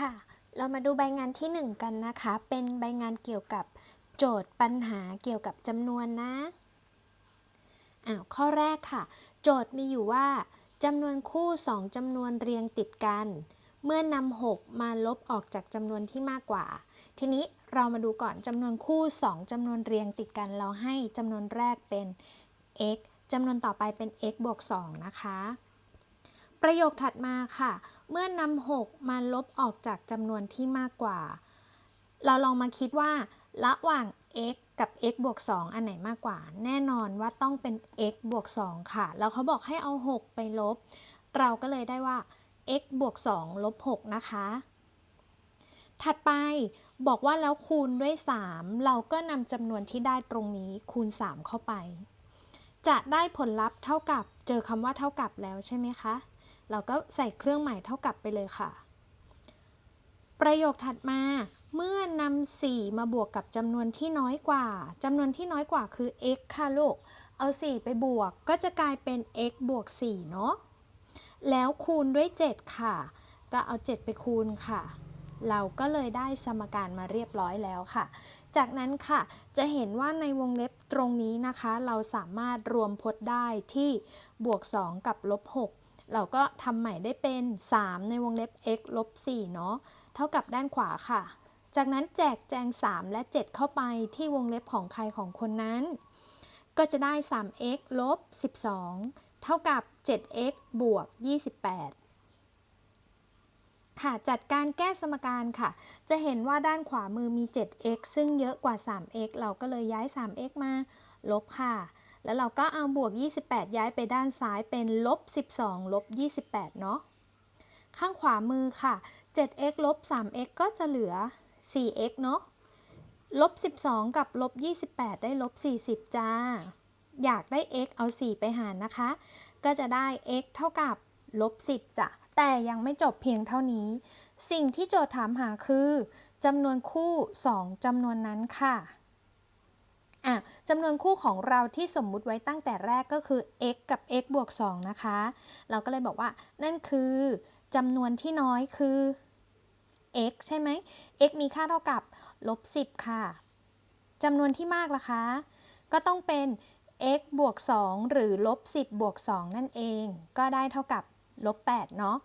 ค่ะ เรามาดูใบงานที่ 1 กันนะคะ เป็นใบงานเกี่ยวกับโจทย์ปัญหาเกี่ยวกับจำนวนนะอ้าวข้อแรกค่ะ โจทย์มีอยู่ว่าจำนวนคู่ 2จำนวนเรียงติดกัน เมื่อนำ6มาลบออกจากจำนวนที่มากกว่า ทีนี้เรามาดูก่อนจำนวนคู่ 2จำนวนเรียงติดกัน เราให้จำนวนแรกเป็น x จำนวนต่อไปเป็น x บวก2นะคะ ประโยคถัดมาค่ะ เมื่อนำ6มาลบออกจากจำนวนที่มากกว่า เราลองมาคิดว่า ระหว่าง x กับ x บวก 2 อันไหนมากกว่า แน่นอนว่าต้องเป็น x บวก 2 ค่ะ แล้วเขาบอกให้เอา 6 ไปลบ เราก็เลยได้ว่า x บวก 2 ลบ 6 นะคะ ถัดไปบอกว่าแล้วคูณด้วย 3 เราก็นำจำนวนที่ได้ตรงนี้คูณ 3 เข้าไป จะได้ผลลัพธ์เท่ากับ เจอคำว่าเท่ากับแล้วใช่ไหมคะ เราก็ใส่เครื่องหมายเท่ากับไปเลยค่ะ ประโยคถัดมาเมื่อนำ4มาบวกกับจำนวนที่น้อยกว่าจำนวนที่น้อยกว่าคือ x ค่ะลูก เอา 4 ไปบวกก็จะกลายเป็น x บวก 4 เนาะ แล้วคูณด้วย 7 ค่ะ ก็เอา 7 ไปคูณค่ะ เราก็เลยได้สมการมาเรียบร้อยแล้วค่ะ จากนั้นค่ะ จะเห็นว่าในวงเล็บตรงนี้นะคะ เราสามารถรวมพจน์ได้ที่บวก 2 กับลบ 6 เราก็ทำใหม่ได้เป็น 3 ในวงเล็บ x ลบ4เนาะเท่ากับด้านขวาค่ะ จากนั้นแจกแจง 3 และ 7 เข้าไปที่วงเล็บของใครของคนนั้น ก็จะได้ 3x ลบ 12 เท่ากับ 7x บวก 28 ค่ะ จัดการแก้สมการค่ะ จะเห็นว่าด้านขวามือมี 7x ซึ่งเยอะกว่า 3x เราก็เลยย้าย 3x มาลบค่ะ แล้วเราก็เอาบวก 28 ย้ายไปด้านซ้ายเป็นลบ 12 ลบ 28 เนาะ ข้างขวามือค่ะ 7x ลบ 3x ก็จะเหลือ 4x เนาะ ลบ 12 กับลบ 28 ได้ลบ 40 จ้า อยากได้ x เอา 4 ไปหารนะคะ ก็จะได้ x เท่ากับลบ 10จ้ะ แต่ยังไม่จบเพียงเท่านี้ สิ่งที่โจทย์ถามหาคือจำนวนคู่ 2จำนวนนั้นค่ะ อะจำนวนคู่ของเราที่สมมุติไว้ตั้งแต่แรกก็คือ x กับ x บวก 2 นะคะ เราก็เลยบอกว่านั่นคือจำนวนที่น้อยคือ x ใช่ไหม x มีค่าเท่ากับลบ 10 ค่ะจำนวนที่มากล่ะคะ ก็ต้องเป็น x บวก 2 หรือลบ 10 บวก 2 นั่นเอง ก็ได้เท่ากับลบ 8 เนาะ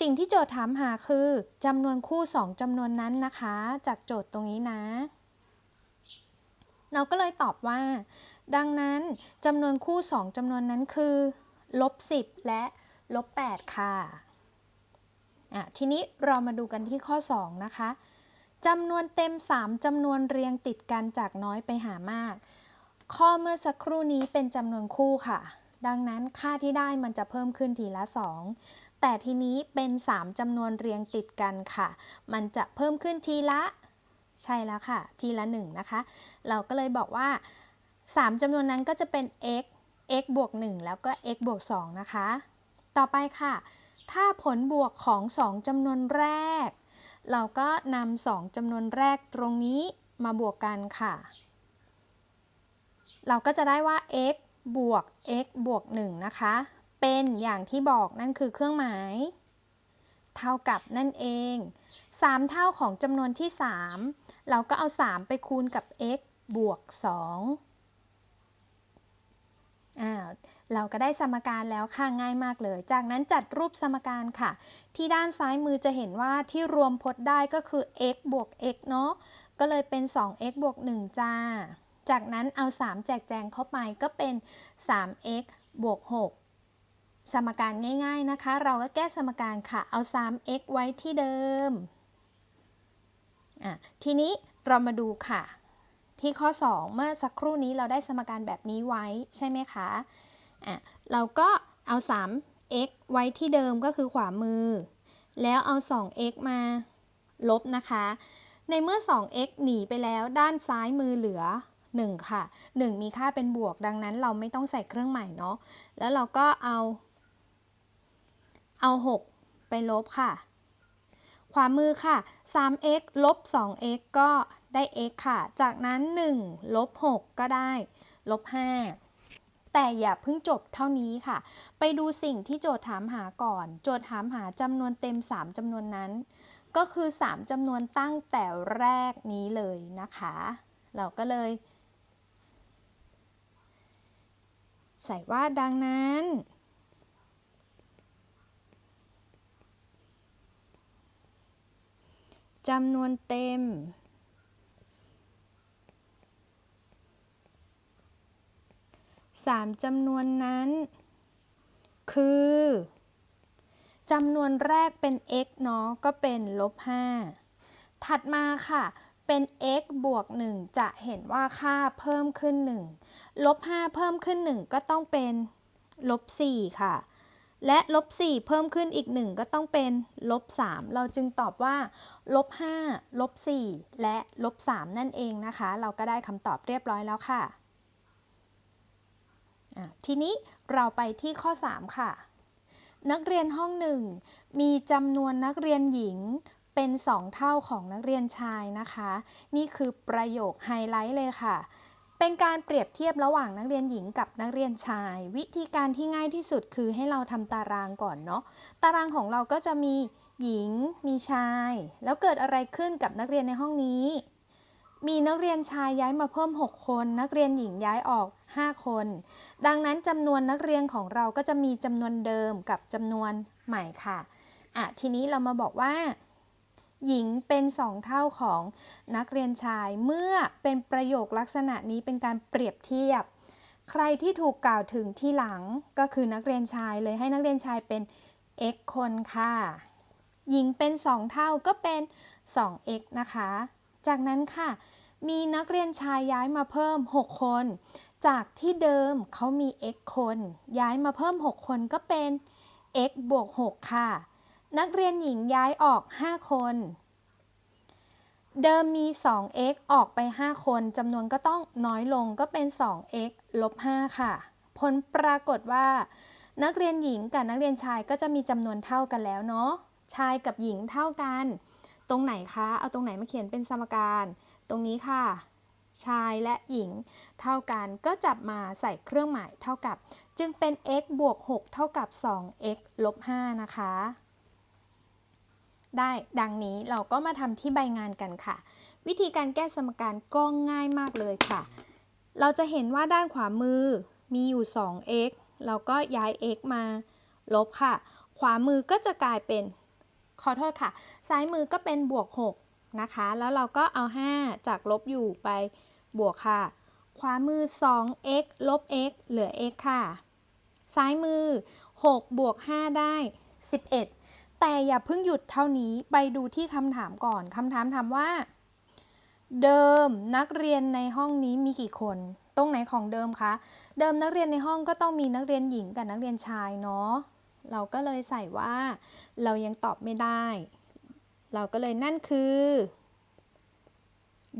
สิ่งที่โจทย์ถามหาคือจำนวนคู่ 2จำนวนนั้นนะคะ จากโจทย์ตรงนี้นะ เราก็เลยตอบว่า ดังนั้นจำนวนคู่ 2จำนวนนั้นคือลบ10 และลบ8ค่ะอะทีนี้เรามาดูกันที่ข้อ 2 นะคะจำนวนเต็ม 3จำนวนเรียงติดกันจากน้อยไปหามาก ข้อเมื่อสักครู่นี้เป็นจำนวนคู่ค่ะ ดังนั้นค่าที่ได้มันจะเพิ่มขึ้นทีละ 2 แต่ทีนี้เป็น 3จำนวนเรียงติดกันค่ะ มันจะเพิ่มขึ้นทีละ ใช่แล้วค่ะ ทีละ1นะคะ เราก็เลยบอกว่า 3จำนวนนั้นก็จะเป็น x x บวก 1 แล้วก็ x บวก 2 นะคะ ต่อไปค่ะ ถ้าผลบวกของ 2จำนวนแรก เราก็นำ2จำนวนแรกตรงนี้มาบวกกันค่ะ เราก็จะได้ว่า x บวก x บวก 1 นะคะ เป็นอย่างที่บอกนั่นคือเครื่องหมาย เท่ากับนั่นเอง 3 เท่าของจำนวนที่ 3 เราก็เอา 3 ไปคูณกับ x บวก2อ้าวเราก็ได้สมการแล้วค่ะง่ายมากเลย จากนั้นจัดรูปสมการค่ะ ที่ด้านซ้ายมือจะเห็นว่าที่รวมพจน์ได้ก็คือ x บวก x เนาะก็เลยเป็น 2x บวก 1 จ้า จากนั้นเอา 3 แจกแจงเข้าไปก็เป็น 3x บวก 6 สมการง่ายๆนะคะ เราก็แก้สมการค่ะ เอา 3x ไว้ที่เดิมอะทีนี้เรามาดูค่ะ ที่ข้อ 2 เมื่อสักครู่นี้เราได้สมการแบบนี้ไว้ใช่ไหมคะอะเราก็เอา 3x ไว้ที่เดิมก็คือขวามือ แล้วเอา 2x มาลบนะคะ ในเมื่อ 2x หนีไปแล้วด้านซ้ายมือเหลือ 1 ค่ะ 1 มีค่าเป็นบวกดังนั้นเราไม่ต้องใส่เครื่องหมายเนาะ แล้วเราก็เอา เอา 6 ไปลบค่ะ ขวามือค่ะ 3x ลบ 2x ก็ได้ x ค่ะ จากนั้น 1 ลบ 6 ก็ได้ลบ 5 แต่อย่าเพิ่งจบเท่านี้ค่ะ ไปดูสิ่งที่โจทย์ถามหาก่อน โจทย์ถามหาจำนวนเต็ม 3จำนวนนั้น ก็คือ 3จำนวนตั้งแต่แรกนี้เลยนะคะ เราก็เลย ใส่ว่าดังนั้น จำนวนเต็ม สามจำนวนนั้น คือจำนวนแรกเป็น x เนาะก็เป็นลบ 5 ถัดมาค่ะ เป็น x บวก 1 จะเห็นว่าค่าเพิ่มขึ้น 1 ลบ 5 เพิ่มขึ้น 1 ก็ต้องเป็นลบ 4 ค่ะ และลบ4เพิ่มขึ้นอีก 1 ก็ต้องเป็นลบ3เราจึงตอบว่าลบ5ลบ4และลบ3นั่นเองนะคะ เราก็ได้คำตอบเรียบร้อยแล้วค่ะ ทีนี้เราไปที่ข้อ 3 ค่ะ นักเรียนห้องหนึ่งมีจำนวนนักเรียนหญิงเป็น 2 เท่าของนักเรียนชายนะคะ นี่คือประโยคไฮไลท์เลยค่ะ เป็นการเปรียบเทียบระหว่างนักเรียนหญิงกับนักเรียนชาย วิธีการที่ง่ายที่สุดคือให้เราทำตารางก่อนเนาะ ตารางของเราก็จะมีหญิง มีชาย แล้วเกิดอะไรขึ้นกับนักเรียนในห้องนี้ มีนักเรียนชายย้ายมาเพิ่ม 6 คน นักเรียนหญิงย้ายออก 5 คน ดังนั้นจำนวนนักเรียนของเราก็จะมีจำนวนเดิมกับจำนวนใหม่ค่ะ อะ ทีนี้เรามาบอกว่า หญิงเป็น2เท่าของนักเรียนชาย เมื่อเป็นประโยคลักษณะนี้เป็นการเปรียบเทียบ ใครที่ถูกกล่าวถึงที่หลังก็คือนักเรียนชายเลยให้นักเรียนชายเป็น x คนค่ะ หญิงเป็น2เท่าก็เป็น 2x นะคะ จากนั้นค่ะมีนักเรียนชายย้ายมาเพิ่ม 6 คน จากที่เดิมเขามี x คน ย้ายมาเพิ่ม 6 คนก็เป็น x บวก 6 ค่ะ นักเรียนหญิงย้ายออก 5 คน เดิมมี 2x ออกไป 5 คนจำนวนก็ต้องน้อยลงก็เป็น 2x ลบ 5 ค่ะ ผลปรากฏว่า นักเรียนหญิงกับนักเรียนชายก็จะมีจำนวนเท่ากันแล้วเนาะ ชายกับหญิงเท่ากัน ตรงไหนคะ เอาตรงไหนมาเขียนเป็นสมการ ตรงนี้ค่ะ ชายและหญิงเท่ากันก็จับมาใส่เครื่องหมายเท่ากับ จึงเป็น x บวก 6 เท่ากับ 2x ลบ 5 นะคะ ได้ ดังนี้เราก็มาทำที่ใบงานกันค่ะ วิธีการแก้สมการก็ง่ายมากเลยค่ะ เราจะเห็นว่าด้านขวามือมีอยู่ 2x เราก็ย้าย x มาลบค่ะ ขวามือก็จะกลายเป็น ขอโทษค่ะ ซ้ายมือก็เป็นบวก 6 นะคะ แล้วเราก็เอา 5 จากลบอยู่ไปบวกค่ะ ขวามือ 2x ลบ x เหลือ x ค่ะ ซ้ายมือ 6 บวก 5 ได้ 11 แต่อย่าเพิ่งหยุดเท่านี้ไปดูที่คำถามก่อนคำถามถามว่า เดิมนักเรียนในห้องนี้มีกี่คน ตรงไหนของเดิมคะเดิมนักเรียนในห้องก็ต้องมีนักเรียนหญิงกับนักเรียนชายเนาะเราก็เลยใส่ว่า เรายังตอบไม่ได้ เราก็เลยนั่นคือ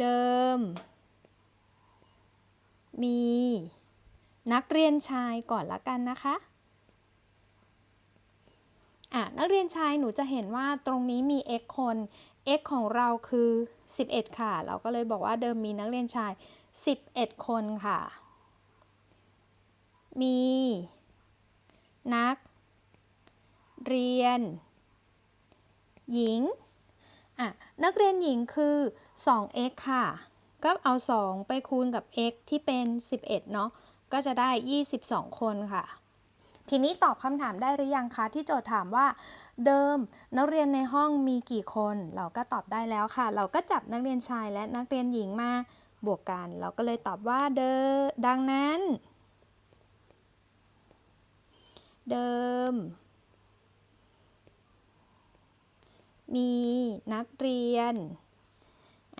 เดิม มี นักเรียนชายก่อนละกันนะคะ อะนักเรียนชายหนูจะเห็นว่าตรงนี้มี x คน x ของเราคือ 11 ค่ะ เราก็เลยบอกว่าเดิมมีนักเรียนชาย 11 คนค่ะ มี นัก เรียน หญิงอะนักเรียนหญิงคือ 2x ค่ะ ก็เอา 2 ไปคูณกับ x ที่เป็น 11 เนาะก็จะได้ 22 คนค่ะ ทีนี้ตอบคำถามได้หรือยังคะ ที่โจทย์ถามว่า เดิมนักเรียนในห้องมีกี่คน เราก็ตอบได้แล้วค่ะ เราก็จับนักเรียนชายและนักเรียนหญิงมาบวกกัน เราก็เลยตอบว่าเดิมดังนั้น เดิม มีนักเรียน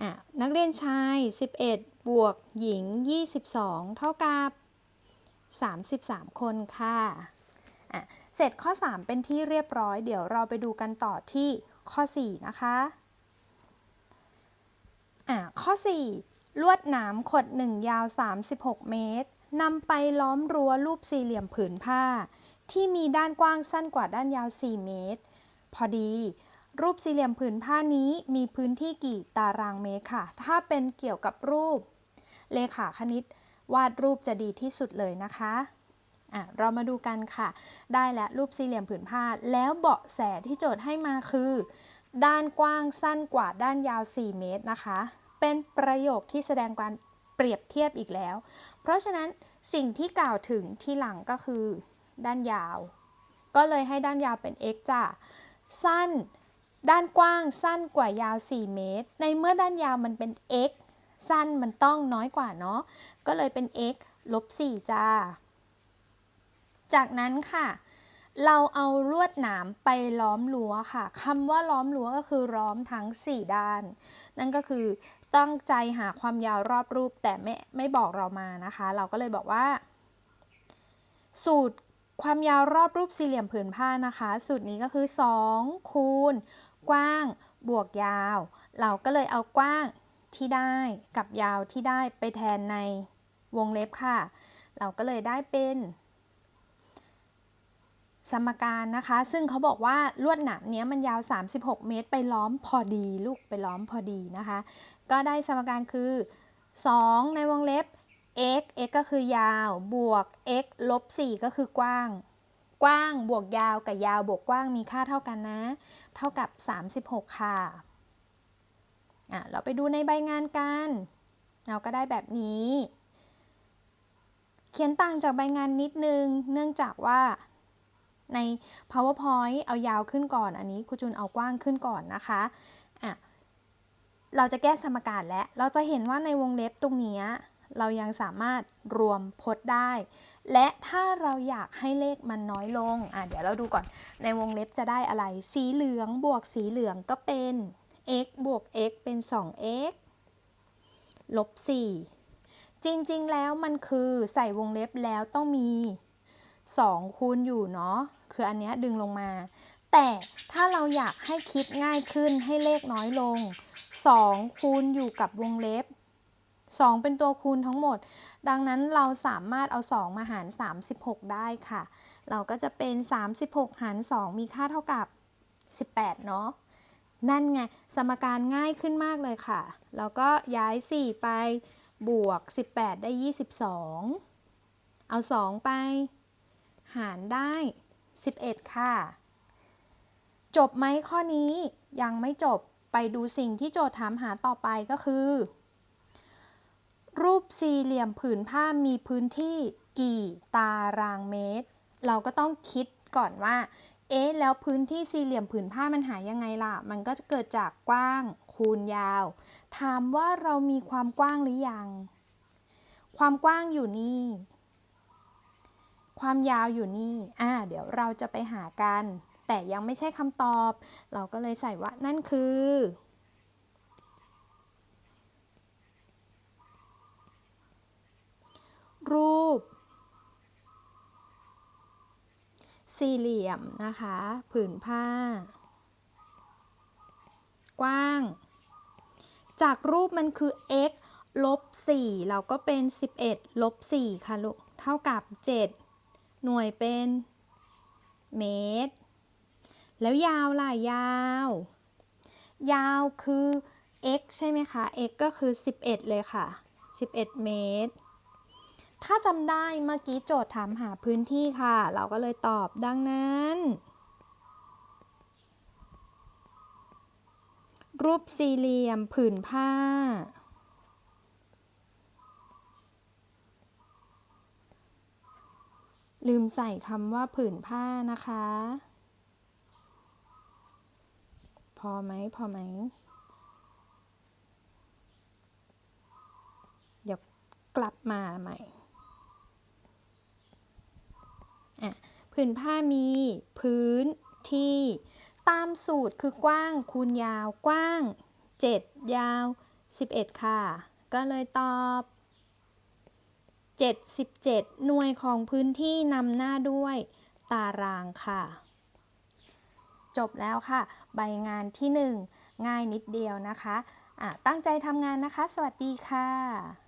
อะนักเรียนชาย 11 บวกหญิง 22 เท่ากับ 33 คนค่ะ อะเสร็จข้อ 3 เป็นที่เรียบร้อย เดี๋ยวเราไปดูกันต่อที่ข้อ 4 นะคะอะข้อ 4 ลวดหนามขด 1 ยาว 36 เมตรนำไปล้อมรั้วรูปสี่เหลี่ยมผืนผ้า ที่มีด้านกว้างสั้นกว่าด้านยาว 4 เมตร พอดี รูปสี่เหลี่ยมผืนผ้านี้มีพื้นที่กี่ตารางเมตรค่ะ ถ้าเป็นเกี่ยวกับรูป เลขาคณิต วาดรูปจะดีที่สุดเลยนะคะ อะเรามาดูกันค่ะ ได้แล้วรูปสี่เหลี่ยมผืนผ้า แล้วเบาะแสที่โจทย์ให้มาคือ ด้านกว้างสั้นกว่าด้านยาว 4 เมตรนะคะ เป็นประโยคที่แสดงการเปรียบเทียบอีกแล้ว เพราะฉะนั้นสิ่งที่กล่าวถึงที่หลังก็คือ ด้านยาว ก็เลยให้ด้านยาวเป็น x จ้ะ สั้น ด้านกว้างสั้นกว่ายาว 4 เมตร ในเมื่อด้านยาวมันเป็น x สั้นมันต้องน้อยกว่าเนาะ ก็เลยเป็น x ลบ4จ้า จากนั้นค่ะ เราเอาลวดหนามไปล้อมรั้วค่ะคำว่าล้อมรั้วก็คือล้อมทั้ง 4 ด้าน นั่นก็คือตั้งใจหาความยาวรอบรูปแต่ไม่ไม่บอกเรามานะคะ เราก็เลยบอกว่า สูตรความยาวรอบรูปสี่เหลี่ยมผืนผ้านะคะ สูตรนี้ก็คือ 2 คูณ กว้าง บวกยาว เราก็เลยเอากว้างที่ได้กับยาวที่ได้ไปแทนในวงเล็บค่ะ เราก็เลยได้เป็น สมการนะคะ ซึ่งเขาบอกว่าลวดหนามเนี้ยมันยาว 36 เมตร ไปล้อมพอดีลูกไปล้อมพอดีนะคะ ก็ได้สมการคือ 2 ในวงเล็บ x x ก็คือยาวบวก x ลบ 4 ก็คือกว้าง กว้างบวกยาวกับยาวบวกกว้างมีค่าเท่ากันนะ เท่ากับ 36 ค่ะอะ เราไปดูในใบงานกัน เราก็ได้แบบนี้ เขียนต่างจากใบงานนิดนึง เนื่องจากว่า ใน powerpoint เอายาวขึ้นก่อน อันนี้ครูจุนเอากว้างขึ้นก่อนนะคะอะเราจะแก้สมการแล้วเราจะเห็นว่าในวงเล็บตรงนี้เรายังสามารถรวมพจน์ได้ และถ้าเราอยากให้เลขมันน้อยลง อะเดี๋ยวเราดูก่อน ในวงเล็บจะได้อะไร สีเหลืองบวกสีเหลืองก็เป็น x บวก x เป็น 2x ลบ 4 จริงๆ แล้วมันคือใส่วงเล็บแล้วต้องมี 2 คูณอยู่เนาะ คืออันเนี้ยดึงลงมา แต่ถ้าเราอยากให้คิดง่ายขึ้นให้เลขน้อยลง 2 คูณอยู่กับวงเล็บ 2 เป็นตัวคูณทั้งหมด ดังนั้นเราสามารถเอา 2 มาหาร 36 ได้ค่ะ เราก็จะเป็น 36 หาร 2 มีค่าเท่ากับ 18 เนาะนั่นไง สมการง่ายขึ้นมากเลยค่ะ แล้วก็ย้าย 4 ไปบวก 18 ได้ 22 เอา 2 ไป หารได้ 11 ค่ะ จบไหมข้อนี้ยังไม่จบไปดูสิ่งที่โจทย์ถามหาต่อไปก็คือ รูปสี่เหลี่ยมผืนผ้ามีพื้นที่กี่ตารางเมตร เราก็ต้องคิดก่อนว่า เอ๊ะ แล้วพื้นที่สี่เหลี่ยมผืนผ้ามันหายังไงล่ะ มันก็จะเกิดจากกว้างคูณยาว ถามว่าเรามีความกว้างหรือยัง ความกว้างอยู่นี่ ความยาวอยู่นี่ อ่า เดี๋ยวเราจะไปหากัน แต่ยังไม่ใช่คำตอบ เราก็เลยใส่ว่านั่นคือ รูป สี่เหลี่ยมนะคะ ผืนผ้า กว้าง จากรูปมันคือ x ลบ4เราก็เป็น 11 ลบ 4 ค่ะลูก เท่ากับ 7 หน่วยเป็นเมตร แล้วยาวล่ะยาว ยาวคือ x ใช่ไหมคะ x ก็คือ 11 เลยค่ะ 11 เมตร ถ้าจำได้เมื่อกี้โจทย์ถามหาพื้นที่ค่ะ เราก็เลยตอบดังนั้น รูปสี่เหลี่ยมผืนผ้า ลืมใส่คำว่าผืนผ้านะคะ พอไหมพอไหม เดี๋ยวกลับมาใหม่อะผืนผ้ามีพื้นที่ ตามสูตรคือกว้างคูณยาวกว้าง 7 ยาว 11 ค่ะ ก็เลยตอบ 77 หน่วยของพื้นที่นำหน้าด้วย ตารางค่ะ จบแล้วค่ะ ใบงานที่ 1 ง่ายนิดเดียวนะคะะตั้งใจทำงานนะคะ สวัสดีค่ะ